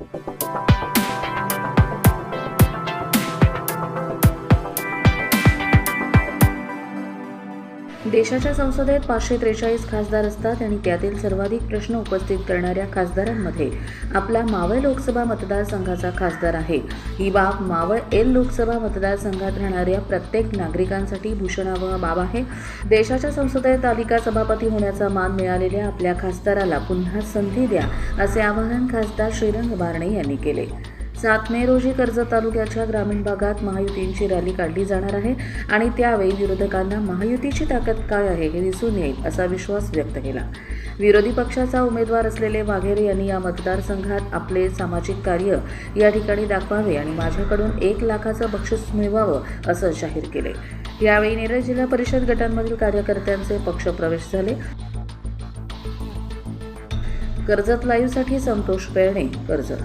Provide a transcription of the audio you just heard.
Thank you. देशाच्या संसदेत पाचशे त्रेचाळीस खासदार असतात आणि त्यातील सर्वाधिक प्रश्न उपस्थित करणाऱ्या खासदारांमध्ये आपला मावळ लोकसभा मतदारसंघाचा खासदार आहे. ही बाब मावळ एल लोकसभा मतदारसंघात राहणाऱ्या प्रत्येक नागरिकांसाठी भूषणावह बाब आहे. देशाच्या संसदेत तालिका सभापती होण्याचा मान मिळालेल्या आपल्या खासदाराला पुन्हा संधी द्या असे आवाहन खासदार श्रीरंग बारणे यांनी केले. सात मे रोजी कर्जत तालुक्याच्या ग्रामीण भागात महायुतींची रॅली काढली जाणार आहे आणि त्यावेळी विरोधकांना महायुतीची ताकद काय आहे हे दिसून येईल असा विश्वास व्यक्त केला. विरोधी पक्षाचा उमेदवार असलेले वाघेरे यांनी या मतदारसंघात आपले सामाजिक कार्य या ठिकाणी दाखवावे आणि माझ्याकडून एक लाखाचं बक्षीस मिळवावं असं जाहीर केले. यावेळी नेरळ जिल्हा परिषद गटांमधील कार्यकर्त्यांचे पक्षप्रवेश झाले. कर्जत लाईव्हसाठी संतोष पेरणे कर्जत